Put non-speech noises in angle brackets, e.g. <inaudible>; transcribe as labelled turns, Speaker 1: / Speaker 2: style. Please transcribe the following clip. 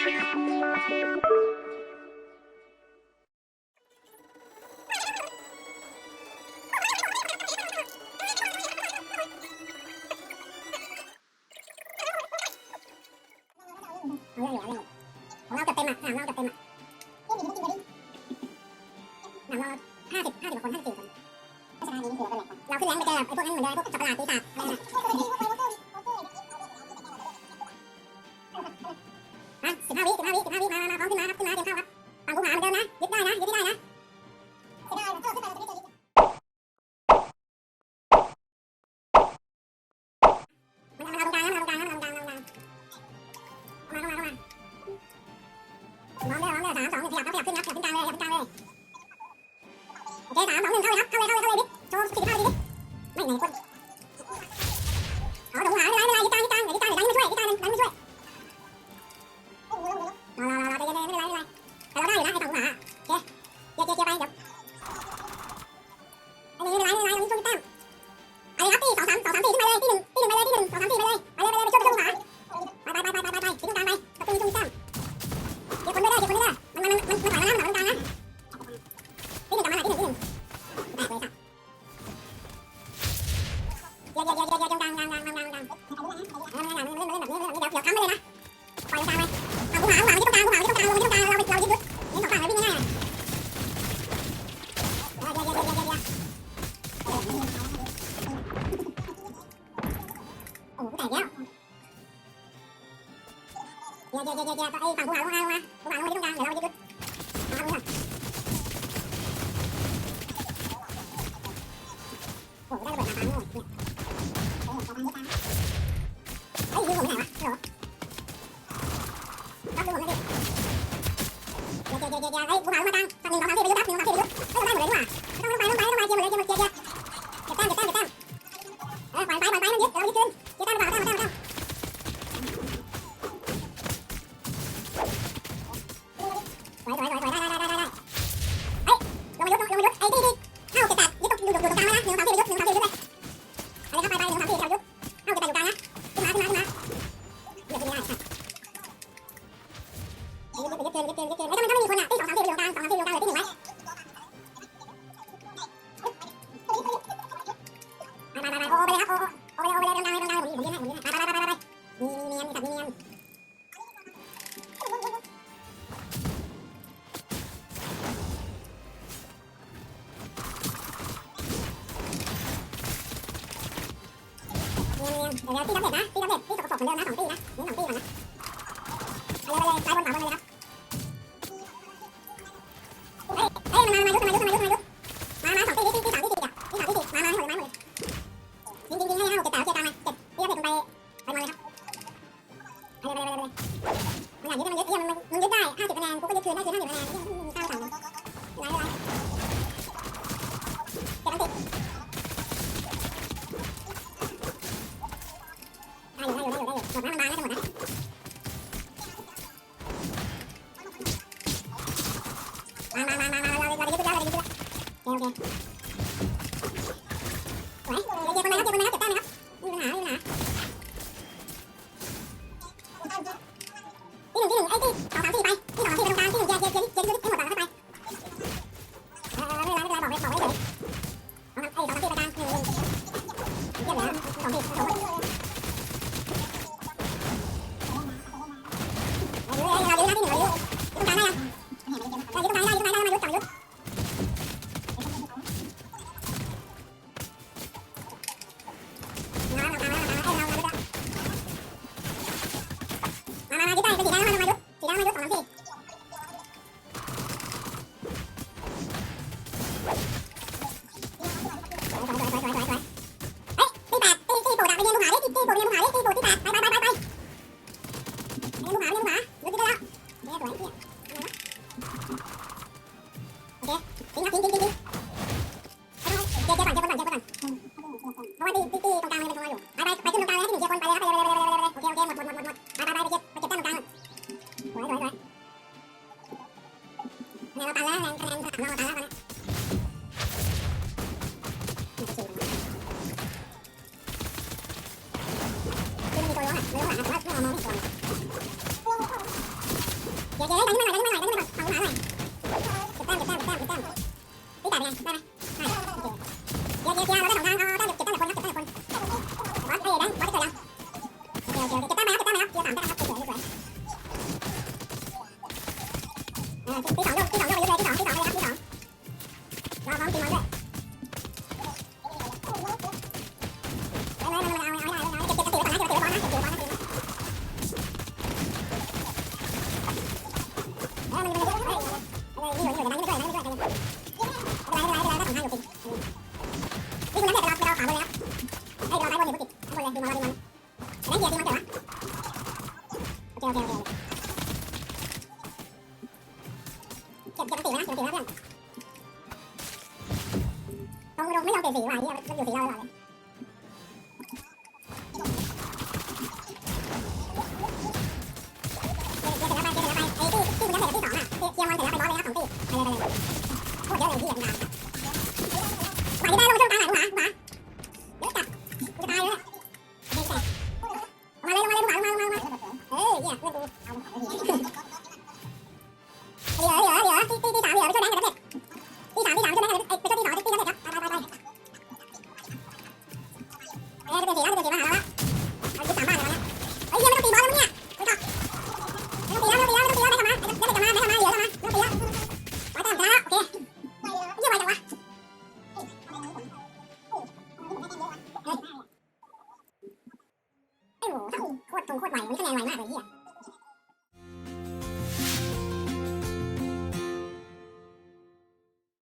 Speaker 1: เอาเรื่องอยู่เอาเรื่องของเราจัดเต็มอะหนังเราจัดเต็มอะนี่มีที่กินเลยดิหนังเราห้าสิบห้าสิบกว่าคนห้าสิบสี่คนเพราะฉะนั้นอันนี้คือเราก็เลยเราขึ้นแรงไปเจอแบบไอ้พวกนั้นเหมือนเดิมไอ้พวกจับปลาดปีศาจ Chế tạo nó lên? Dạ dạ dạ dạ dạ, có y bằng cô Hảo cô Hảo cô Hảo, cô Hảo cô Hảo đi chúng ta, dạ lâu đi chút. ยังไงตีดับเบ็ดนะตีดับเบ็ดตีสกสรกเหมือนเดิมนะสองตีนะนี่สองตีก่อนนะเอาเลยไปเลยไปบนขวาบนเลยครับเฮ้ยเฮ้ยมันมามายุบมายุบมายุบมายุบมามาสองตีที่ที่สามที่สี่อะที่สามที่สี่มามาให้หมดเลยมาหมดเลยจริงจริงให้ห้าหกเจ็ดแปดเจ็ดตังค์เลยเจ็ดตีดับเบ็ดลงไปไปมองเลยครับไปเลยไปเลยไปเลยไปเลยากยึดมันยึด contre. <laughs> 给给，人小心点！<laughs> 啊盲品盲袋 thể thỉ hoài nghĩ là rất nhiều thỉ ra rồi này Yeah. เอ้ยเป็นสีแล้วจะเป็นสีมาหาแล้วเอาที่สามบ้านเลยเฮ้ยเฮียไม่ต้องตีบอลแล้วเนี่ยไม่ต้องไม่ต้องตีแล้วไม่ต้องตีแล้วไม่ต้องตีแล้วได้กลับมาได้กลับมาเหลือแล้วมาไม่ต้องตีแล้วไว้แต่งแล้วโอเคเฮียไวจังวะไอ้โหโคตรตรงโคตรไวมันคะแนนไวมากเลยเฮีย